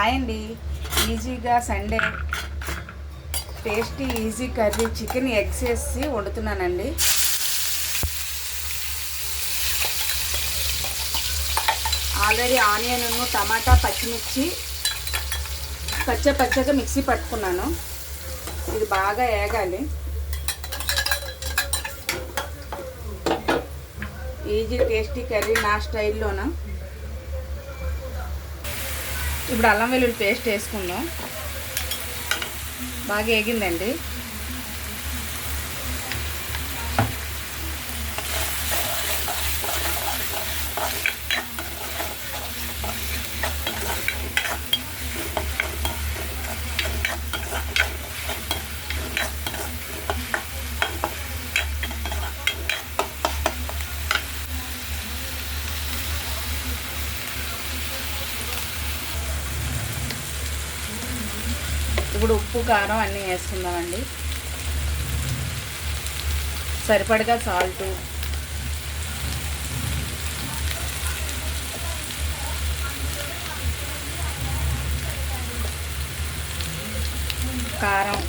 Hi అండి. ఈజీగా Sunday. Tasty easy curry chicken eggs వేసి వండుతున్నానండి. ఆల్రెడీ ఆనియన్ టమాటా పచ్చిమిర్చి పచ్చ పచ్చగా మిక్సీ పట్టుకున్నాను. ఇది బాగా వేగాలి ఈజీ టేస్టీ కర్రీ నా స్టైల్లోనూ? ఇప్పుడు అల్లం వెల్లుల్లి పేస్ట్ వేసుకుందాం. బాగా ఏగిందండి ఇప్పుడు ఉప్పు కారం అన్నీ వేసుకుందామండి. సరిపడగా సాల్ట్. కారం.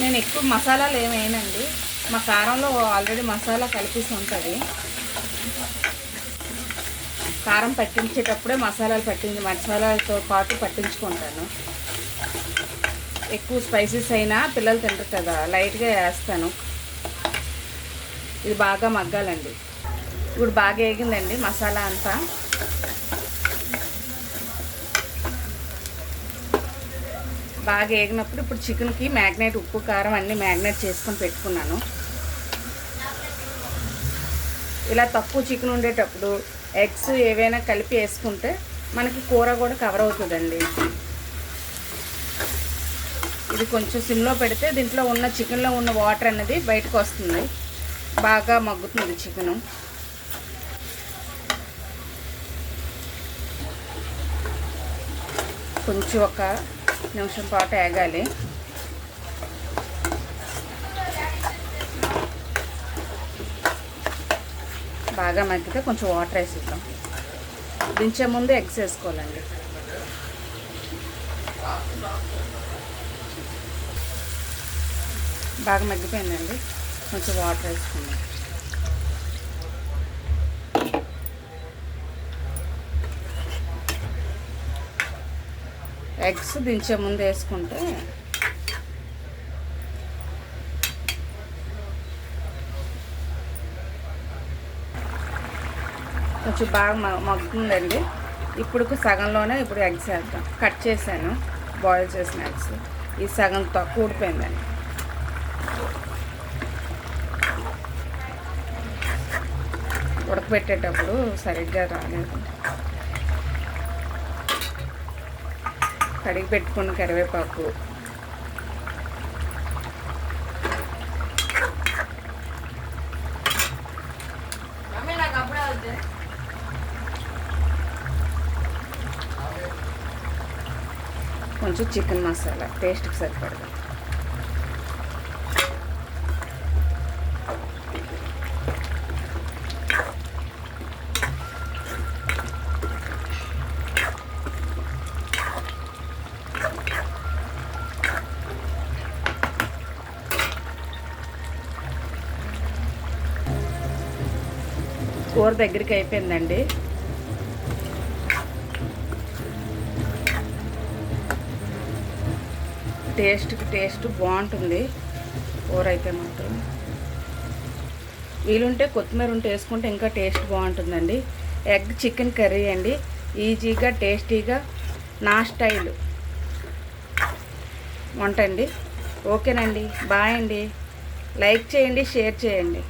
నేను ఎక్కువ మసాలాలు ఏమేనండి మా కారంలో ఆల్రెడీ మసాలా కలిపిసి ఉంటుంది. కారం పట్టించేటప్పుడే మసాలాలు పట్టించి మసాలాలతో పాటు పట్టించుకుంటాను. ఎక్కువ స్పైసెస్ అయినా పిల్లలు తింటారు కదా లైట్గా వేస్తాను. ఇది బాగా మగ్గాలండి. ఇప్పుడు బాగా వేగిందండి మసాలా అంతా. బాగా వేగినప్పుడు ఇప్పుడు చికెన్కి మ్యాగ్నేట్ ఉప్పు కారం అన్నీ మ్యాగ్నేట్ చేసుకొని పెట్టుకున్నాను. ఇలా తక్కువ చికెన్ ఉండేటప్పుడు ఎగ్స్ ఏవైనా కలిపి వేసుకుంటే మనకి కూర కూడా కవర్ అవుతుందండి. ఇది కొంచెం సిమ్లో పెడితే దీంట్లో ఉన్న చికెన్లో ఉన్న వాటర్ అనేది బయటకు వస్తుంది. బాగా మగ్గుతుంది చికెను. కొంచెం ఒక నిమిషం పాటు ఏగాలి బాగా మగ్గితే కొంచెం వాటర్ వేసిద్దాం. దించే ముందు ఎగ్స్ వేసుకోవాలండి. బాగా మగ్గిపోయిందండి. కొంచెం వాటర్ వేసుకుందాం. ఎగ్స్ దించే ముందు వేసుకుంటే కొంచెం బాగా మ- మగ్గుతుందండి ఇప్పుడు సగంలోనే ఇప్పుడు ఎగ్స్ వేద్దాం కట్ చేశాను. బాయిల్ చేసిన ఎగ్స్. ఈ సగం తక్కువ ఊడిపోయిందండి ఉడకబెట్టేటప్పుడు సరిగ్గా రాలేదు. కడిగి పెట్టుకున్న కరివేపాకు కొంచెం చికెన్ మసాలా టేస్ట్కి సరిపడదు. కూర దగ్గరికి అయిపోయిందండి. టేస్ట్కి టేస్ట్ బాగుంటుంది. కూర అయితే మాత్రం. వీలుంటే కొత్తిమీర ఉంటే వేసుకుంటే ఇంకా టేస్ట్ బాగుంటుందండి. ఎగ్ చికెన్ కర్రీ అండి. ఈజీగా టేస్టీగా నా స్టైల్. వంట అండి ఓకేనండి. బాయ్ అండి. లైక్ చేయండి షేర్ చేయండి.